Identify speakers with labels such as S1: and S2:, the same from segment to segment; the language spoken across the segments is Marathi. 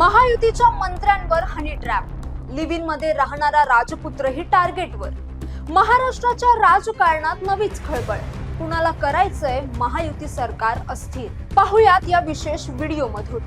S1: महायुतीच्या मंत्र्यांवर हनी ट्रॅप लिव्हिनमध्ये राहणारा राजपुत्रही टार्गेटवर. महाराष्ट्राच्या राजकारणात नवीच खळबळ. कुणाला करायचंय महायुती सरकार अस्थिर. पाहुयात या विशेष व्हिडिओ मधून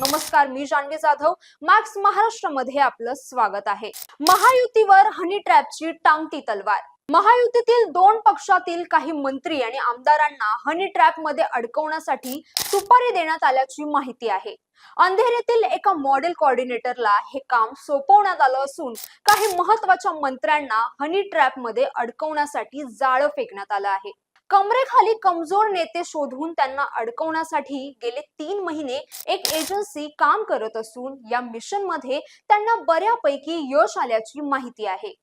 S1: नमस्कार मी जान्हवी जाधव. मॅक्स महाराष्ट्रामध्ये आपलं स्वागत आहे. महायुतीवर हनी ट्रॅपची टांगती तलवार. महायुतीतील दोन पक्षातील काही मंत्री आणि आमदारांना हनी ट्रॅपमध्ये अडकवण्यासाठी सुपारी देण्यात आल्याची माहिती आहे. अंधेरीतील एका मॉडेल कॉर्डिनेटरला हे काम सोपवण्यात आलं असून काही महत्त्वाच्या मंत्र्यांना हनी ट्रॅपमध्ये अडकवण्यासाठी जाळं फेकण्यात आलं आहे. कमरेखाली कमजोर नेते शोधून त्यांना अडकवण्यासाठी गेले तीन महिने एक एजन्सी काम करत असून या मिशनमध्ये त्यांना बऱ्यापैकी यश आल्याची माहिती आहे.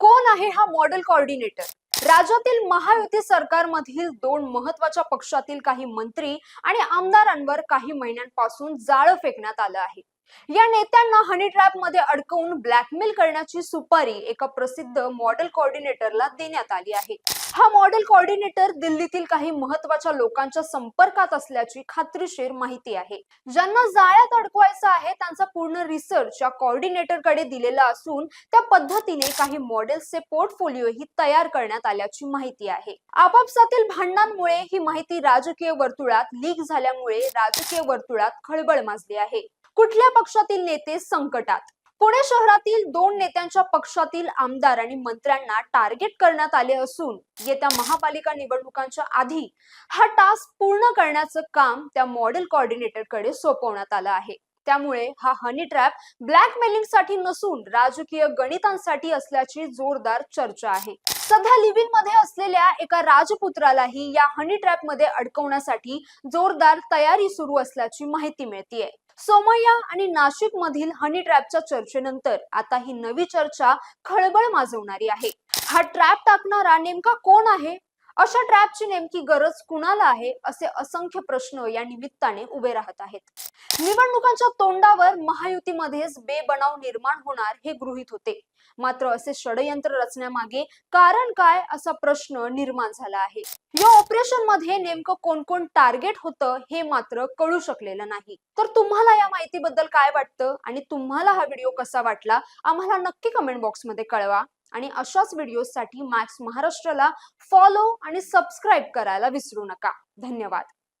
S1: कोण आहे हा मॉडेल कोऑर्डिनेटर राज्यातील महायुती सरकारमधील दोन महत्त्वाच्या पक्षातील काही मंत्री आणि आमदारांवर काही महिन्यांपासून जाळं फेकण्यात आलं आहे. या नेत्यांना हनी ट्रॅपमध्ये अडकवून ब्लॅकमेल करण्याची सुपारी एका प्रसिद्ध मॉडेल कोऑर्डिनेटरला देण्यात आली आहे. हा मॉडेल कोऑर्डिनेटर दिल्लीतील काही महत्त्वाच्या लोकांच्या संपर्कात असल्याची खात्रीशीर माहिती आहे. ज्यांना जाळ्यात अडकवायचं आहे त्यांचा पूर्ण रिसर्च या कोऑर्डिनेटरकडे दिलेला असून त्या पद्धतीने काही मॉडेल्सचे पोर्टफोलिओही तयार करण्यात आल्याची माहिती आहे. आपापसातील भांडणांमुळे ही माहिती राजकीय वर्तुळात लीक झाल्यामुळे राजकीय वर्तुळात खळबळ माजली आहे. कुठल्या पक्षातील नेते संकटात? पुणे शहरातील दोन नेत्यांच्या पक्षातील आमदार आणि मंत्र्यांना टार्गेट करण्यात आले असून येत्या महापालिका निवडणुकांच्या आधी हा टास्क पूर्ण करण्याचं काम त्या मॉडेल कोऑर्डिनेटरकडे सोपवण्यात आलं आहे. त्यामुळे हा हनी ट्रॅप ब्लॅकमेलिंगसाठी नसून राजकीय गणितांसाठी असल्याची जोरदार चर्चा आहे. सध्या लिव्हिनमध्ये असलेल्या एका राजपुत्रालाही या हनी ट्रॅपमध्ये अडकवण्यासाठी जोरदार तयारी सुरू असल्याची माहिती मिळतीये. सोमय्या आणि नाशिक मधील हनी ट्रॅपच्या चर्चेनंतर आता ही नवी चर्चा खळबळ माजवणारी आहे. हा ट्रॅप टाकणारा नेमका कोण आहे? अशा ट्रॅपची नेमकी गरज कुणाला आहे? असे असंख्य प्रश्न या निमित्ताने उभे राहत आहेत. निवडणुकांच्या तोंडावर महायुतीमध्येच बेबनाव निर्माण होणार हे गृहीत होते. मात्र असे षडयंत्र रचण्यामागे कारण काय असा प्रश्न निर्माण झाला आहे. या ऑपरेशनमध्ये नेमकं कोण कोण टार्गेट होतं हे मात्र कळू शकलेलं नाही. तर तुम्हाला या माहितीबद्दल काय वाटतं? आणि तुम्हाला हा व्हिडिओ कसा वाटला? आम्हाला नक्की कमेंट बॉक्समध्ये कळवा. आणि अशाच व्हिडिओसाठी मॅक्स महाराष्ट्राला फॉलो आणि सबस्क्राईब करायला विसरू नका. धन्यवाद.